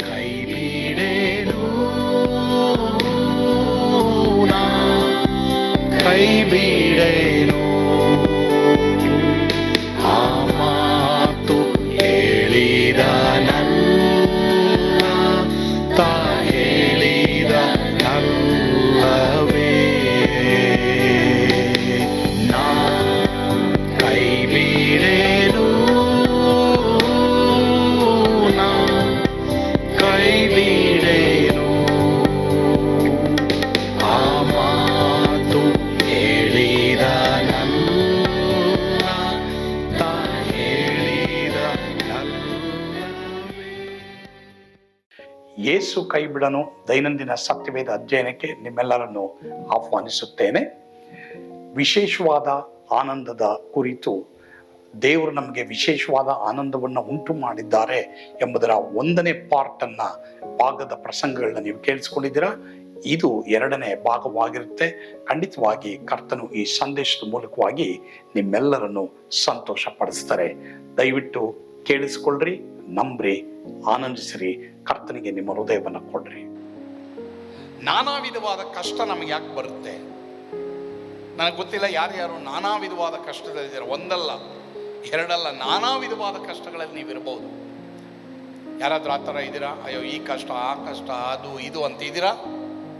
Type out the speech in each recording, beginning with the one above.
ಕೈ ಬಿಡೇನು ಕೈ ಬಿಡನು ದೈನಂದಿನ ಸತ್ಯವೇದ ಅಧ್ಯಯನಕ್ಕೆ ನಿಮ್ಮೆಲ್ಲರನ್ನು ಆಹ್ವಾನಿಸುತ್ತೇನೆ. ವಿಶೇಷವಾದ ಆನಂದದ ಕುರಿತು ದೇವರು ನಮಗೆ ವಿಶೇಷವಾದ ಆನಂದವನ್ನು ಉಂಟು ಮಾಡಿದ್ದಾರೆ ಎಂಬುದರ ಒಂದನೇ ಪಾರ್ಟನ್ನು ಭಾಗದ ಪ್ರಸಂಗಗಳನ್ನ ನೀವು ಕೇಳಿಸ್ಕೊಂಡಿದ್ದೀರಾ? ಇದು ಎರಡನೇ ಭಾಗವಾಗಿರುತ್ತೆ. ಖಂಡಿತವಾಗಿ ಕರ್ತನು ಈ ಸಂದೇಶದ ಮೂಲಕವಾಗಿ ನಿಮ್ಮೆಲ್ಲರನ್ನು ಸಂತೋಷ ಪಡಿಸ್ತಾರೆ ದಯವಿಟ್ಟು ಕೇಳಿಸ್ಕೊಳ್ರಿ. ನಂಬ್ರಿ, ಆನಂದಿಸಿರಿ, ಕರ್ತನಿಗೆ ನಿಮ್ಮ ಹೃದಯವನ್ನು ಕೊಡ್ರಿ. ನಾನಾ ವಿಧವಾದ ಕಷ್ಟ ನಮಗೆ ಯಾಕೆ ಬರುತ್ತೆ? ನನಗೆ ಗೊತ್ತಿಲ್ಲ ಯಾರ್ಯಾರು ನಾನಾ ವಿಧವಾದ ಕಷ್ಟದಲ್ಲಿದ್ದಾರೆ ಒಂದಲ್ಲ, ಎರಡಲ್ಲ, ನಾನಾ ವಿಧವಾದ ಕಷ್ಟಗಳಲ್ಲಿ ನೀವಿರ್ಬೋದು ಯಾರಾದರೂ ಆ ಥರ ಇದ್ದೀರಾ? ಅಯ್ಯೋ, ಈ ಕಷ್ಟ, ಆ ಕಷ್ಟ, ಅದು, ಇದು ಅಂತ ಇದ್ದೀರಾ?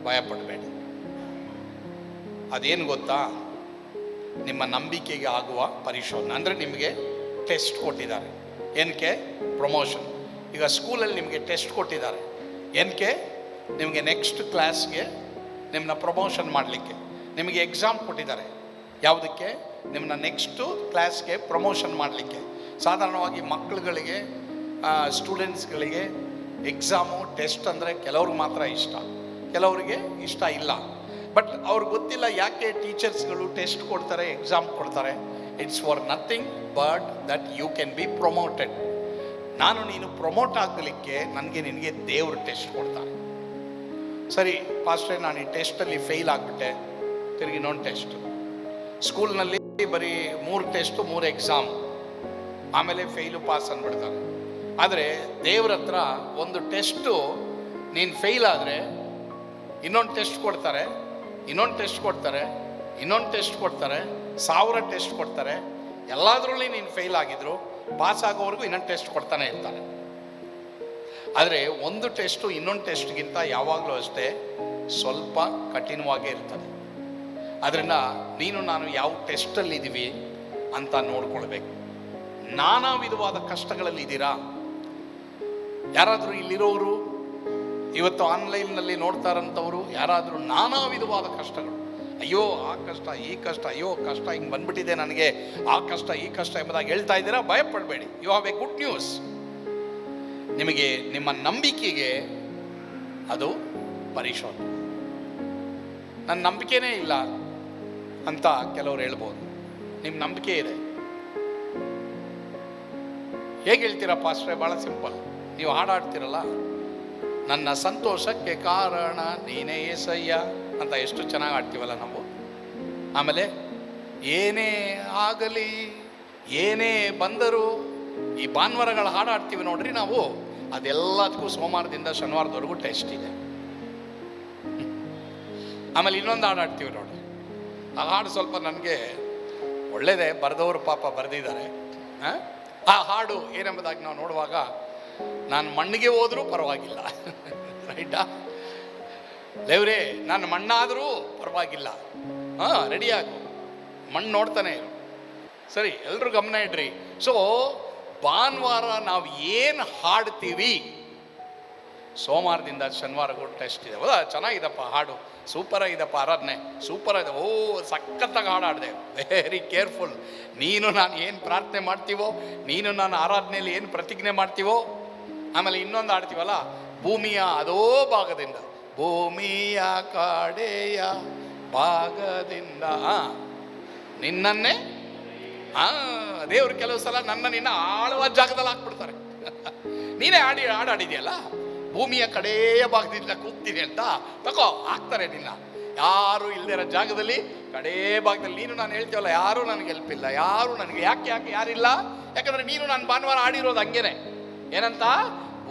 ಭಯಪಡಬೇಡಿ. ಅದೇನು ಗೊತ್ತಾ? ನಿಮ್ಮ ನಂಬಿಕೆಗೆ ಆಗುವ ಪರಿಶೋಧನೆ, ಅಂದರೆ ನಿಮಗೆ ಟೆಸ್ಟ್ ಕೊಟ್ಟಿದ್ದಾರೆ. ಏನಕ್ಕೆ ಪ್ರಮೋಷನ್ ಈಗ ಸ್ಕೂಲಲ್ಲಿ ನಿಮಗೆ ಟೆಸ್ಟ್ ಕೊಟ್ಟಿದ್ದಾರೆ. ಏನಕ್ಕೆ ನಿಮಗೆ ನೆಕ್ಸ್ಟ್ ಕ್ಲಾಸ್ಗೆ ನಿಮ್ಮನ್ನ ಪ್ರಮೋಷನ್ ಮಾಡಲಿಕ್ಕೆ. ನಿಮಗೆ ಎಕ್ಸಾಮ್ ಕೊಟ್ಟಿದ್ದಾರೆ. ಯಾವುದಕ್ಕೆ? ನಿಮ್ಮನ್ನ ನೆಕ್ಸ್ಟು ಕ್ಲಾಸ್ಗೆ ಪ್ರಮೋಷನ್ ಮಾಡಲಿಕ್ಕೆ. ಸಾಧಾರಣವಾಗಿ ಮಕ್ಕಳುಗಳಿಗೆ ಸ್ಟೂಡೆಂಟ್ಸ್ಗಳಿಗೆ ಎಕ್ಸಾಮು ಟೆಸ್ಟ್ ಅಂದರೆ ಕೆಲವ್ರಿಗೆ ಮಾತ್ರ ಇಷ್ಟ. ಕೆಲವರಿಗೆ ಇಷ್ಟ ಇಲ್ಲ. ಬಟ್ ಅವ್ರಿಗೆ ಗೊತ್ತಿಲ್ಲ ಯಾಕೆ ಟೀಚರ್ಸ್ಗಳು ಟೆಸ್ಟ್ ಕೊಡ್ತಾರೆ ಎಕ್ಸಾಮ್ ಕೊಡ್ತಾರೆ. It's for nothing but that you can be promoted ನಾನು ನೀನು ಪ್ರೊಮೋಟ್ ಆಗಲಿಕ್ಕೆ ನನಗೆ ನಿನಗೆ ದೇವರು ಟೆಸ್ಟ್ ಕೊಡ್ತಾರೆ ಸರಿ ಫಾಸ್ಟ್ರೆ ನಾನು ಈ ಟೆಸ್ಟಲ್ಲಿ ಫೇಲ್ ಆಗಿಬಿಟ್ಟೆ. ತಿರುಗಿ ಇನ್ನೊಂದು ಟೆಸ್ಟ್ ಸ್ಕೂಲ್ನಲ್ಲಿ ಬರೀ ಮೂರು ಟೆಸ್ಟು ಮೂರು ಎಕ್ಸಾಮ್ ಆಮೇಲೆ ಫೇಲು ಪಾಸ್ ಅಂದ್ಬಿಡ್ತಾರೆ ಆದರೆ ದೇವ್ರ ಹತ್ರ ಒಂದು ಟೆಸ್ಟು ನೀನು ಫೇಲ್ ಆದರೆ ಇನ್ನೊಂದು ಟೆಸ್ಟ್ ಕೊಡ್ತಾರೆ, ಇನ್ನೊಂದು ಟೆಸ್ಟ್ ಕೊಡ್ತಾರೆ, ಇನ್ನೊಂದು ಟೆಸ್ಟ್ ಕೊಡ್ತಾರೆ. ಸಾವಿರ ಟೆಸ್ಟ್ ಕೊಡ್ತಾರೆ. ಎಲ್ಲದರಲ್ಲಿ ನೀನು ಫೇಲ್ ಆಗಿದ್ರು ಪಾಸ್ ಆಗೋವರೆಗೂ ಇನ್ನೊಂದು ಟೆಸ್ಟ್ ಕೊಡ್ತಾನೆ ಇರ್ತಾನೆ. ಆದರೆ ಒಂದು ಟೆಸ್ಟು ಇನ್ನೊಂದು ಟೆಸ್ಟ್ಗಿಂತ ಯಾವಾಗಲೂ ಅಷ್ಟೇ ಸ್ವಲ್ಪ ಕಠಿಣವಾಗೇ ಇರ್ತದೆ. ಅದರಿಂದ ನೀನು ನಾನು ಯಾವ ಟೆಸ್ಟಲ್ಲಿದ್ದೀವಿ ಅಂತ ನೋಡ್ಕೊಳ್ಬೇಕು. ನಾನಾ ವಿಧವಾದ ಕಷ್ಟಗಳಲ್ಲಿ ಇದ್ದೀರಾ ಯಾರಾದರೂ ಇಲ್ಲಿರೋರು, ಇವತ್ತು ಆನ್ಲೈನ್ನಲ್ಲಿ ನೋಡ್ತಾ ಇರೋಂಥವ್ರು ಯಾರಾದರೂ ನಾನಾ ವಿಧವಾದ ಕಷ್ಟಗಳು? ಅಯ್ಯೋ, ಆ ಕಷ್ಟ, ಈ ಕಷ್ಟ, ಅಯ್ಯೋ, ಕಷ್ಟ ಹಿಂಗೆ ಬಂದ್ಬಿಟ್ಟಿದೆ ನನಗೆ. ಆ ಕಷ್ಟ, ಈ ಕಷ್ಟ ಎಂಬುದಾಗಿ ಹೇಳ್ತಾ ಇದ್ದೀರಾ? ಭಯಪಡಬೇಡಿ. You have a good news ನಿಮಗೆ, ನಿಮ್ಮ ನಂಬಿಕೆಗೆ ಅದು ಪರಿಶೋಧ ನನ್ನ ನಂಬಿಕೆನೇ ಇಲ್ಲ ಅಂತ ಕೆಲವರು ಹೇಳ್ಬೋದು. ನಿಮ್ಮ ನಂಬಿಕೆ ಇದೆ. ಹೇಗೆ ಹೇಳ್ತೀರಾ ಪಾಸ್ಟ್ರೆ? ಭಾಳ ಸಿಂಪಲ್. ನೀವು ಹಾಡಾಡ್ತಿರಲ್ಲ. ನನ್ನ ಸಂತೋಷಕ್ಕೆ ಕಾರಣ ನೀನೇ ಏಸಯ್ಯ. ಅಂತ ಎಷ್ಟು ಚೆನ್ನಾಗಿ ಆಡ್ತೀವಲ್ಲ ನಾವು. ಆಮೇಲೆ ಏನೇ ಆಗಲಿ, ಏನೇ ಬಂದರೂ ಈ ಭಾನುವಾರಗಳ ಹಾಡಾಡ್ತೀವಿ ನೋಡ್ರಿ ನಾವು, ಅದೆಲ್ಲದಕ್ಕೂ ಸೋಮವಾರದಿಂದ ಶನಿವಾರದವರೆಗೂ ಟೆಸ್ಟ್ ಇದೆ. ಆಮೇಲೆ ಇನ್ನೊಂದು ಹಾಡು ಹಾಡ್ತೀವಿ ನೋಡ್ರಿ. ಆ ಹಾಡು ಸ್ವಲ್ಪ ನನಗೆ ಒಳ್ಳೇದೇ, ಬರೆದವರು ಪಾಪ ಬರೆದಿದ್ದಾರೆ. ಆ ಹಾಡು ಏನೆಂಬುದಾಗಿ ನಾವು ನೋಡುವಾಗ, ನಾನು ಮಣ್ಣಿಗೆ ಹೋದರೂ ಪರವಾಗಿಲ್ಲ. ರೈಟಾ? ದೇವ್ರೇ ನಾನು ಮಣ್ಣಾದರೂ ಪರವಾಗಿಲ್ಲ. ಹಾಂ ರೆಡಿ ಆಗು. ಮಣ್ಣು ನೋಡ್ತಾನೆ ಸರಿ ಎಲ್ಲರೂ ಗಮನ ಇಡ್ರಿ. ಸೊ ಭಾನುವಾರ ನಾವು ಏನು ಹಾಡ್ತೀವಿ? ಸೋಮವಾರದಿಂದ ಶನಿವಾರಗೂ ಟೆಸ್ಟ್ ಇದೆ. ಹೌದಾ? ಚೆನ್ನಾಗಿದಪ್ಪ ಹಾಡು. ಸೂಪರ್ ಆಗಿದಪ್ಪ ಆರಾಧನೆ. ಸೂಪರ್ ಆಗಿದೆ. ಓ, ಸಖತ್ತಾಗಿ ಹಾಡು ಹಾಡಿದೆ. ವೆರಿ ಕೇರ್ಫುಲ್ ನೀನು ನಾನು ಏನು ಪ್ರಾರ್ಥನೆ ಮಾಡ್ತೀವೋ, ನೀನು ನಾನು ಆರಾಧನೆಯಲ್ಲಿ ಏನು ಪ್ರತಿಜ್ಞೆ ಮಾಡ್ತೀವೋ, ಆಮೇಲೆ ಇನ್ನೊಂದು ಹಾಡ್ತೀವಲ್ಲ, ಭೂಮಿಯ ಅದೋ ಭಾಗದಿಂದ ಭೂಮಿಯ ಕಡೆಯ ಭಾಗದಿಂದ ನಿನ್ನನ್ನೇ, ಆ, ದೇವ್ರು ಕೆಲವು ಸಲ ನನ್ನ ನಿನ್ನ ಆಳವಾದ ಜಾಗದಲ್ಲಿ ಹಾಕ್ಬಿಡ್ತಾರೆ. ನೀನೇ ಆಡಿ, ಆಡಾಡಿದೆಯಲ್ಲ? ಭೂಮಿಯ ಕಡೆಯ ಭಾಗದಿಂದ ಕೂಗ್ತೀನಿ ಅಂತ ತಗೋ ಹಾಕ್ತಾರೆ ನಿನ್ನ. ಯಾರು ಇರೋ ಜಾಗದಲ್ಲಿ, ಕಡೇ ಭಾಗದಲ್ಲಿ. ನೀನು ನಾನು ಹೇಳ್ತೀವಲ್ಲ, ಯಾರೂ ನನಗೆ ಹೆಲ್ಪ್ ಇಲ್ಲ, ಯಾರು ನನಗೆ, ಯಾಕೆ ಯಾಕೆ, ಯಾರಿಲ್ಲ? ಯಾಕಂದ್ರೆ ನೀನು ನಾನು ಭಾನುವಾರ ಆಡಿರೋದು ಹಂಗೇನೆ. ಏನಂತ?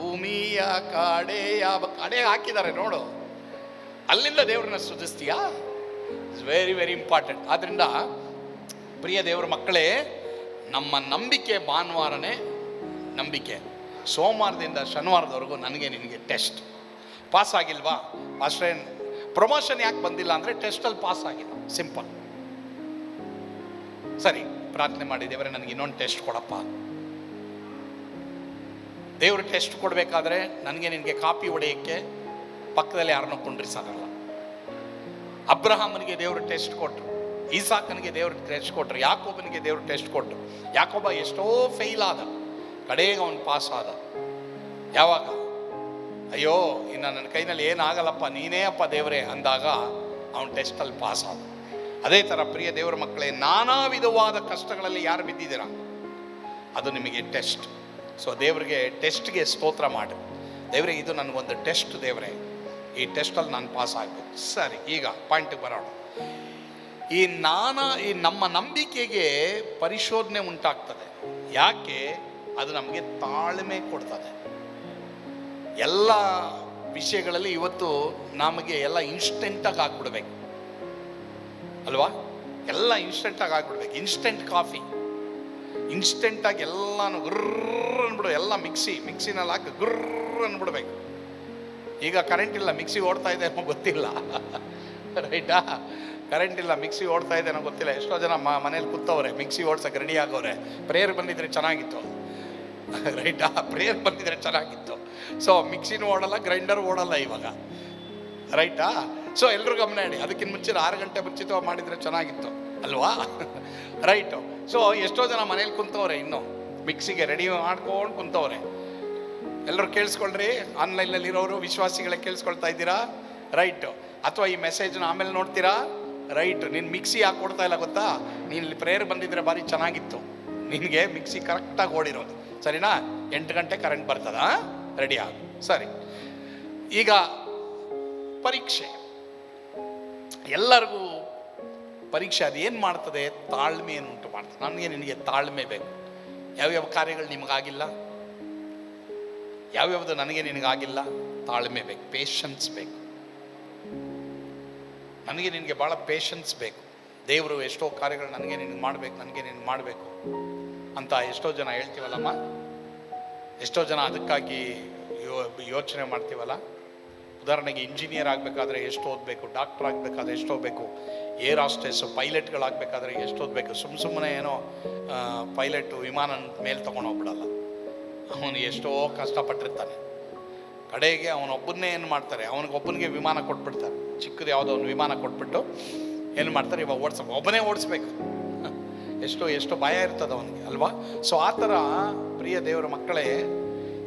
ಭೂಮಿಯ ಕಡೆಯ ಕಡೆ ಹಾಕಿದ್ದಾರೆ, ನೋಡು. ಅಲ್ಲಿಂದ ದೇವ್ರನ್ನ ಸೃಜಿಸ್ತೀಯಾ? ಇಟ್ಸ್ ವೆರಿ ವೆರಿ ಇಂಪಾರ್ಟೆಂಟ್ ಆದ್ರಿಂದ, ಪ್ರಿಯ ದೇವರ ಮಕ್ಕಳೇ, ನಮ್ಮ ನಂಬಿಕೆ ಭಾನುವಾರನೇ ನಂಬಿಕೆ. ಸೋಮವಾರದಿಂದ ಶನಿವಾರದವರೆಗೂ ನನಗೆ ನಿನಗೆ ಟೆಸ್ಟ್ ಪಾಸ್ ಆಗಿಲ್ವಾ? ಅಷ್ಟೇ ಪ್ರಮೋಷನ್ ಯಾಕೆ ಬಂದಿಲ್ಲ ಅಂದರೆ ಟೆಸ್ಟಲ್ಲಿ ಪಾಸ್ ಆಗಿಲ್ಲ. ಸಿಂಪಲ್ ಸರಿ, ಪ್ರಾರ್ಥನೆ ಮಾಡಿ, ದೇವರೇ, ನನಗೆ ಇನ್ನೊಂದು ಟೆಸ್ಟ್ ಕೊಡಪ್ಪ. ದೇವರು ಟೆಸ್ಟ್ ಕೊಡಬೇಕಾದ್ರೆ ನನಗೆ ನಿನಗೆ ಕಾಪಿ ಹೊಡೆಯೋಕ್ಕೆ ಪಕ್ಕದಲ್ಲಿ ಯಾರನ್ನೂ ಕುಂಡ್ರಿಸಾಗಲ್ಲ ಅಬ್ರಹಾಮನಿಗೆ ದೇವರು ಟೆಸ್ಟ್ ಕೊಟ್ಟರು ಈಸಾಕನಿಗೆ ದೇವ್ರ ಟೆಸ್ಟ್ ಕೊಟ್ಟರು ಯಾಕೋಬನಿಗೆ ದೇವ್ರ ಟೆಸ್ಟ್ ಕೊಟ್ಟರು ಯಾಕೋಬ ಎಷ್ಟೋ ಫೇಲ್ ಆದ, ಕಡೆಗೆ ಅವನು ಪಾಸ್ ಆದ. ಯಾವಾಗ? ಅಯ್ಯೋ, ಇನ್ನು ನನ್ನ ಕೈನಲ್ಲಿ ಏನಾಗಲ್ಲಪ್ಪ, ನೀನೇ ಅಪ್ಪ ದೇವರೇ ಅಂದಾಗ ಅವನು ಟೆಸ್ಟಲ್ಲಿ ಪಾಸ್ ಆದ. ಅದೇ ಥರ ಪ್ರಿಯ ದೇವರ ಮಕ್ಕಳೇ, ನಾನಾ ವಿಧವಾದ ಕಷ್ಟಗಳಲ್ಲಿ ಯಾರು ಬಿದ್ದಿದ್ದೀರಾ? ಅದು ನಿಮಗೆ ಟೆಸ್ಟ್ ಸೊ ದೇವರಿಗೆ ಟೆಸ್ಟ್ಗೆ ಸ್ತೋತ್ರ ಮಾಡಿ. ದೇವರೇ, ಇದು ನನಗೊಂದು ಟೆಸ್ಟ್ ದೇವರೇ. ಈ ಟೆಸ್ಟಲ್ಲಿ ನಾನು ಪಾಸ್ ಆಗಬೇಕು. ಸರಿ, ಈಗ ಪಾಯಿಂಟಿಗೆ ಬರೋಣ. ಈ ನಾನಾ, ಈ ನಮ್ಮ ನಂಬಿಕೆಗೆ ಪರಿಶೋಧನೆ ಉಂಟಾಗ್ತದೆ. ಯಾಕೆ? ಅದು ನಮಗೆ ತಾಳ್ಮೆ ಕೊಡ್ತದೆ. ಎಲ್ಲ ವಿಷಯಗಳಲ್ಲಿ ಇವತ್ತು ನಮಗೆ ಎಲ್ಲ ಇನ್ಸ್ಟೆಂಟಾಗಿ ಆಗ್ಬಿಡ್ಬೇಕು. ಅಲ್ವಾ? ಎಲ್ಲ ಇನ್ಸ್ಟೆಂಟಾಗಿ ಆಗ್ಬಿಡ್ಬೇಕು. ಇನ್ಸ್ಟೆಂಟ್ ಕಾಫಿ ಇನ್ಸ್ಟೆಂಟಾಗಿ ಎಲ್ಲಾನು ಗುರ್ರ ಅಂದ್ಬಿಡು ಎಲ್ಲ ಮಿಕ್ಸಿ ಮಿಕ್ಸಿನಲ್ಲಿ ಹಾಕಿ ಗುರ್ರ ಅನ್ಬಿಡ್ಬೇಕು. ಈಗ ಕರೆಂಟ್ ಇಲ್ಲ ಮಿಕ್ಸಿ ಓಡ್ತಾ ಇದೆ ಅನ್ನೋ ಗೊತ್ತಿಲ್ಲ. ರೈಟಾ ಕರೆಂಟ್ ಇಲ್ಲ ಮಿಕ್ಸಿ ಓಡ್ತಾ ಇದೆ ಅನ್ನೋ ಗೊತ್ತಿಲ್ಲ. ಎಷ್ಟೋ ಜನ ಮ, ಮನೇಲಿ ಕೂತವ್ರೆ ಮಿಕ್ಸಿ ಓಡ್ಸಕ್ಕೆ ರೆಡಿ ಆಗೋರೆ ಪ್ರೇಯರ್ ಬಂದಿದ್ರೆ ಚೆನ್ನಾಗಿತ್ತು. ರೈಟಾ ಪ್ರೇಯರ್ ಬಂದಿದ್ರೆ ಚೆನ್ನಾಗಿತ್ತು. ಸೊ ಮಿಕ್ಸಿನೂ ಓಡಲ್ಲ ಗ್ರೈಂಡರ್ ಓಡಲ್ಲ ಇವಾಗ. ರೈಟಾ ಸೊ ಎಲ್ಲರೂ ಗಮನ ಇಡಿ ಅದಕ್ಕಿಂತ ಮುಂಚೆ ಆರು ಗಂಟೆ ಮುಂಚಿತವಾಗಿ ಮಾಡಿದರೆ ಚೆನ್ನಾಗಿತ್ತು. ಅಲ್ವಾ? ರೈಟು ಸೊ ಎಷ್ಟೋ ಜನ ಮನೇಲಿ ಕುಂತವ್ರೆ ಇನ್ನು. ಮಿಕ್ಸಿಗೆ ರೆಡಿ ಮಾಡ್ಕೊಂಡು ಕುಂತವ್ರೆ. ಎಲ್ಲರೂ ಕೇಳಿಸ್ಕೊಳ್ರಿ. ಆನ್ಲೈನಲ್ಲಿ ಇರೋರು ವಿಶ್ವಾಸಿಗಳೇ ಕೇಳಿಸ್ಕೊಳ್ತಾ ಇದ್ದೀರಾ? ರೈಟ್ ಅಥವಾ ಈ ಮೆಸೇಜ್ನ ಆಮೇಲೆ ನೋಡ್ತೀರಾ? ರೈಟ್ ನೀನು ಮಿಕ್ಸಿ ಯಾಕೆ ಕೊಡ್ತಾ ಇಲ್ಲ ಗೊತ್ತಾ? ನೀನು ಇಲ್ಲಿ ಪ್ರೇಯರ್ ಬಂದಿದ್ರೆ ಭಾರಿ ಚೆನ್ನಾಗಿತ್ತು. ನಿನಗೆ ಮಿಕ್ಸಿ ಕರೆಕ್ಟಾಗಿ ಓಡಿರೋದು. ಸರಿನಾ? ಎಂಟು ಗಂಟೆ ಕರೆಂಟ್ ಬರ್ತದ ರೆಡಿ ಆಗು. ಸರಿ. ಈಗ ಪರೀಕ್ಷೆ. ಎಲ್ಲರಿಗೂ ಪರೀಕ್ಷೆ ಅದು ಏನು ಮಾಡ್ತದೆ? ತಾಳ್ಮೆಯನ್ನು ಉಂಟು ಮಾಡ್ತದೆ. ನನಗೆ ನಿನಗೆ ತಾಳ್ಮೆ ಬೇಕು. ಯಾವ್ಯಾವ ಕಾರ್ಯಗಳು ನಿಮಗಾಗಿಲ್ಲ? ಯಾವ್ಯಾವುದು ನನಗೆ ನಿನಗಾಗಿಲ್ಲ? ತಾಳ್ಮೆ ಬೇಕು. ಪೇಷನ್ಸ್ ಬೇಕು. ನನಗೆ ನಿನಗೆ ಭಾಳ ಪೇಷನ್ಸ್ ಬೇಕು. ದೇವರು ಎಷ್ಟೋ ಕಾರ್ಯಗಳು ನನಗೆ ನಿನಗೆ ಮಾಡಬೇಕು, ನನಗೆ ನಿನಗೆ ಮಾಡಬೇಕು ಅಂತ ಎಷ್ಟೋ ಜನ ಹೇಳ್ತೀವಲ್ಲಮ್ಮ? ಎಷ್ಟೋ ಜನ ಅದಕ್ಕಾಗಿ ಯೋ, ಯೋಚನೆ ಮಾಡ್ತೀವಲ್ಲ? ಉದಾಹರಣೆಗೆ ಇಂಜಿನಿಯರ್ ಆಗಬೇಕಾದ್ರೆ ಎಷ್ಟು ಓದಬೇಕು ಡಾಕ್ಟರ್ ಆಗಬೇಕಾದ್ರೆ ಎಷ್ಟು ಓದಬೇಕು? ಏರ್ ಹಾಸ್ಟೆಸ್ಸು ಪೈಲಟ್ಗಳಾಗಬೇಕಾದ್ರೆ ಎಷ್ಟು ಓದಬೇಕು ಸುಮ್ಮ ಸುಮ್ಮನೆ ಏನೋ ಪೈಲಟ್ ವಿಮಾನ ಮೇಲೆ ತೊಗೊಂಡು ಹೋಗ್ಬಿಡಲ್ಲ. ಅವನು ಎಷ್ಟೋ ಕಷ್ಟಪಟ್ಟಿರ್ತಾನೆ. ಕಡೆಗೆ ಅವನೊಬ್ಬನ್ನೇ ಏನು ಮಾಡ್ತಾರೆ? ಅವನಿಗೊಬ್ಬನಿಗೆ ವಿಮಾನ ಕೊಟ್ಬಿಡ್ತಾರೆ. ಚಿಕ್ಕದು ಯಾವುದೋ ಒಂದು ವಿಮಾನ ಕೊಟ್ಬಿಟ್ಟು ಏನು ಮಾಡ್ತಾರೆ? ಇವಾಗ ಓಡಿಸ, ಒಬ್ಬನೇ ಓಡಿಸ್ಬೇಕು. ಎಷ್ಟೋ ಎಷ್ಟೋ ಭಯ ಇರ್ತದೆ ಅವನಿಗೆ, ಅಲ್ವಾ? ಸೊ ಆ ಥರ, ಪ್ರಿಯ ದೇವರ ಮಕ್ಕಳೇ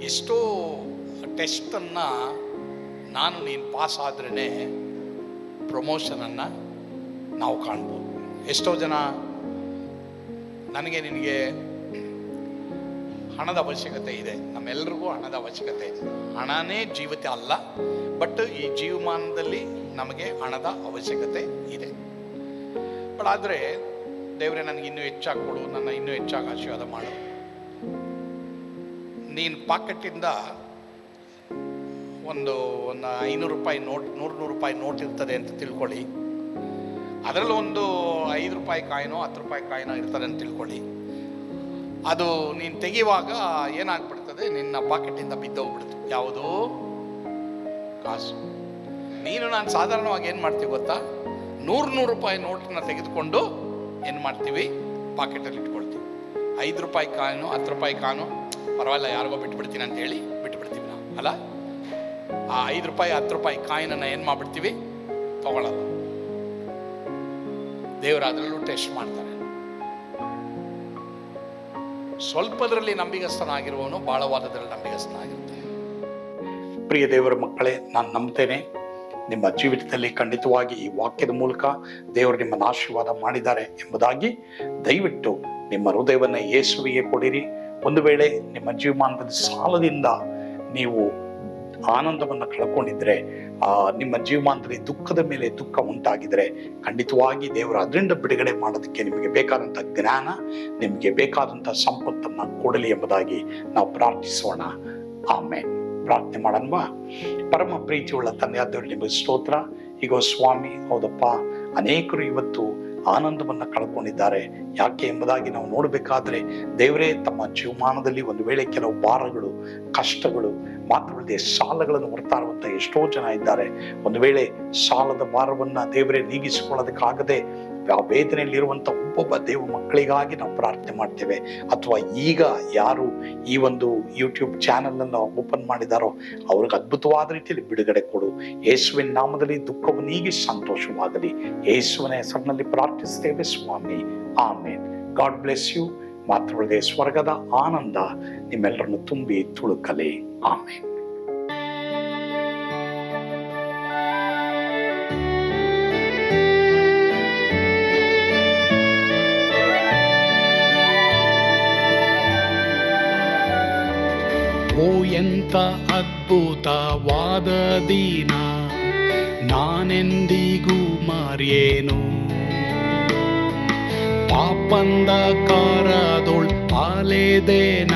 ಎಷ್ಟೋ ಟೆಸ್ಟನ್ನು ನಾನು ನೀನು ಪಾಸ್ ಆದ್ರೇ ಪ್ರಮೋಷನನ್ನು ನಾವು ಕಾಣ್ಬೋದು. ಎಷ್ಟೋ ಜನ ನನಗೆ ನಿನಗೆ ಹಣದ ಅವಶ್ಯಕತೆ ಇದೆ. ನಮ್ಮೆಲ್ಲರಿಗೂ ಹಣದ ಅವಶ್ಯಕತೆ ಇದೆ. ಹಣನೇ ಜೀವಿತ ಅಲ್ಲ, ಬಟ್ ಈ ಜೀವಮಾನದಲ್ಲಿ ನಮಗೆ ಹಣದ ಅವಶ್ಯಕತೆ ಇದೆ. ಬಟ್ ಆದರೆ ದೇವರೇ, ನನಗೆ ಇನ್ನೂ ಹೆಚ್ಚಾಗಿ ಕೊಡು ನನ್ನ ಇನ್ನೂ ಹೆಚ್ಚಾಗಿ ಆಶೀರ್ವಾದ ಮಾಡು. ನೀನು ಪಾಕೆಟ್ಟಿಂದ ಒಂದು ಒಂದು ಐನೂರು ರೂಪಾಯಿ ನೋಟ್ ನೂರು ನೂರು ರೂಪಾಯಿ ನೋಟ್ ಇರ್ತದೆ ಅಂತ ತಿಳ್ಕೊಳ್ಳಿ. ಅದರಲ್ಲಿ ಒಂದು ಐದು ರೂಪಾಯಿ ಕಾಯಿನೋ, ಹತ್ತು ರೂಪಾಯಿ ಕಾಯಿನೋ ಇರ್ತದೆ ಅಂತ ತಿಳ್ಕೊಳ್ಳಿ. ಅದು ನೀನು ತೆಗೆಯುವಾಗ ಏನಾಗ್ಬಿಡ್ತದೆ? ನಿನ್ನ ಪಾಕೆಟಿಂದ ಬಿದ್ದೋಗ್ಬಿಡ್ತು ಯಾವುದು ಕಾಸು. ನೀನು ನಾನು ಸಾಧಾರಣವಾಗಿ ಏನು ಮಾಡ್ತೀವಿ ಗೊತ್ತಾ? ನೂರು ನೂರು ರೂಪಾಯಿ ನೋಟನ್ನ ತೆಗೆದುಕೊಂಡು ಏನು ಮಾಡ್ತೀವಿ? ಪಾಕೆಟಲ್ಲಿ ಇಟ್ಕೊಳ್ತೀವಿ. ಐದು ರೂಪಾಯಿ ಕಾಯಿನು, ಹತ್ತು ರೂಪಾಯಿ ಕಾನು ಪರವಾಗಿಲ್ಲ, ಯಾರಿಗೋ ಬಿಟ್ಬಿಡ್ತೀನಿ ಅಂತ ಹೇಳಿ ಬಿಟ್ಬಿಡ್ತೀವಿ ನಾವು, ಅಲ್ಲ? ಆ ಐದು ರೂಪಾಯಿ, ಹತ್ತು ರೂಪಾಯಿ ಕಾಯಿನನ್ನು ಏನು ಮಾಡ್ಬಿಡ್ತೀವಿ? ತಗೊಳ್ಳಲ್ಲ ದೇವರು ಅದರಲ್ಲೂ ಟೆಸ್ಟ್ ಮಾಡ್ತಾರೆ. ಸ್ವಲ್ಪದರಲ್ಲಿ ನಂಬಿಗಸ್ತನಾಗಿರುವವನು ಬಾಳವಾದದಲ್ಲಿ ನಂಬಿಗಸ್ತನಾಗಿರುತ್ತೆ ಪ್ರಿಯ ದೇವರ ಮಕ್ಕಳೇ, ನಾನು ನಂಬ್ತೇನೆ. ನಿಮ್ಮ ಜೀವಿತದಲ್ಲಿ ಖಂಡಿತವಾಗಿ ಈ ವಾಕ್ಯದ ಮೂಲಕ ದೇವರು ನಿಮ್ಮನ್ನು ಆಶೀರ್ವಾದ ಮಾಡಿದ್ದಾರೆ ಎಂಬುದಾಗಿ ದಯವಿಟ್ಟು ನಿಮ್ಮ ಹೃದಯವನ್ನು ಯೇಸುವಿಗೆ ಕೊಡಿರಿ. ಒಂದು ವೇಳೆ ನಿಮ್ಮ ಜೀವಮಾನದ ಸಾಲದಿಂದ ನೀವು ಆನಂದವನ್ನು ಕಳ್ಕೊಂಡಿದ್ರೆ ಆ, ನಿಮ್ಮ ಜೀವಮಾನದಲ್ಲಿ ದುಃಖದ ಮೇಲೆ ದುಃಖ ಉಂಟಾಗಿದ್ರೆ ಖಂಡಿತವಾಗಿ ದೇವರು ಅದರಿಂದ ಬಿಡುಗಡೆ ಮಾಡೋದಕ್ಕೆ ನಿಮಗೆ ಬೇಕಾದಂಥ ಜ್ಞಾನ, ನಿಮಗೆ ಬೇಕಾದಂಥ ಸಂಪತ್ತನ್ನು ಕೊಡಲಿ ಎಂಬುದಾಗಿ ನಾವು ಪ್ರಾರ್ಥಿಸೋಣ. ಆಮೇಲೆ ಪ್ರಾರ್ಥನೆ ಮಾಡನ್ವಾ ಪರಮ ಪ್ರೀತಿಯುಳ್ಳ ತಂದೆಯಾದವರು ನಿಮಗೆ ಸ್ತೋತ್ರ. ಈಗ ಸ್ವಾಮಿ, ಹೌದಪ್ಪ. ಅನೇಕರು ಇವತ್ತು ಆನಂದವನ್ನು ಕಳ್ಕೊಂಡಿದ್ದಾರೆ. ಯಾಕೆ ಎಂಬುದಾಗಿ ನಾವು ನೋಡಬೇಕಾದ್ರೆ ದೇವರೇ ತಮ್ಮ ಜೀವಮಾನದಲ್ಲಿ ಒಂದು ವೇಳೆ ಕೆಲವು ಭಾರಗಳು, ಕಷ್ಟಗಳು ಮಾತ್ರವಲ್ಲದೆ ಸಾಲಗಳನ್ನು ಹೊರತಾ ಇರುವಂತಹ ಎಷ್ಟೋ ಜನ ಇದ್ದಾರೆ. ಒಂದು ವೇಳೆ ಸಾಲದ ಭಾರವನ್ನ ದೇವರೇ ನೀಗಿಸಿಕೊಳ್ಳೋದಕ್ಕಾಗದೆ ಆ ವೇದನೆಯಲ್ಲಿರುವಂಥ ಒಬ್ಬೊಬ್ಬ ದೇವ ಮಕ್ಕಳಿಗಾಗಿ ನಾವು ಪ್ರಾರ್ಥನೆ ಮಾಡ್ತೇವೆ. ಅಥವಾ ಈಗ ಯಾರು ಈ ಒಂದು ಯೂಟ್ಯೂಬ್ ಚಾನೆಲ್ ಅನ್ನು ಓಪನ್ ಮಾಡಿದಾರೋ ಅವ್ರಿಗೆ ಅದ್ಭುತವಾದ ರೀತಿಯಲ್ಲಿ ಬಿಡುಗಡೆ ಕೊಡು. ಯೇಸುವಿನ ನಾಮದಲ್ಲಿ ದುಃಖವು ನೀಗಿ ಸಂತೋಷವಾಗಲಿ. ಯೇಸುವಿನ ಹೆಸರಿನಲ್ಲಿ ಪ್ರಾರ್ಥಿಸ್ತೇವೆ ಸ್ವಾಮಿ. ಆಮೇನ್. ಗಾಡ್ ಬ್ಲೆಸ್ ಯು ಮಾತ್ರವಲ್ಲದೆ ಸ್ವರ್ಗದ ಆನಂದ ನಿಮ್ಮೆಲ್ಲರನ್ನು ತುಂಬಿ ತುಳುಕಲಿ. ಆಮೇನ್ ಓ ಎಂತ ಅದ್ಭುತವಾದ ದಿನ ನಾನೆಂದಿಗೂ ಮರೆಯೇನು ಪಾಪಂದ ಕಾರದೊಳ್ ಪಾಲೆದೇನ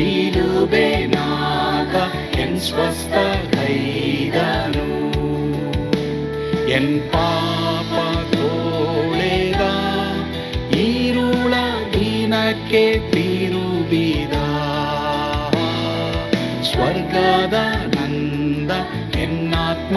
ಶಿಲುಬೆನಾಗ ಎನ್ ಸ್ವಸ್ಥ ಕೈದನು ಎನ್ ಪಾಪ ತೋಳೆದ ಈರುಳ ದಿನಕ್ಕೆ ತಿರುಬಿದ ಸ್ವರ್ಗದ ನಂದ ಎನ್ನಾತ್ಮ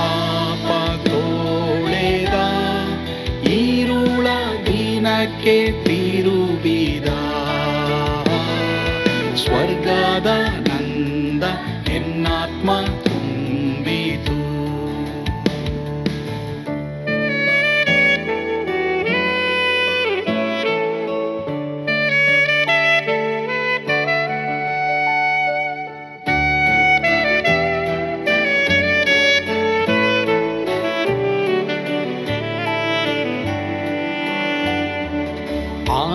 ದಿನಕ್ಕೆ ತಿರುಬಿದ ಸ್ವರ್ಗದ ನಂದ ಎನ್ನಾತ್ಮ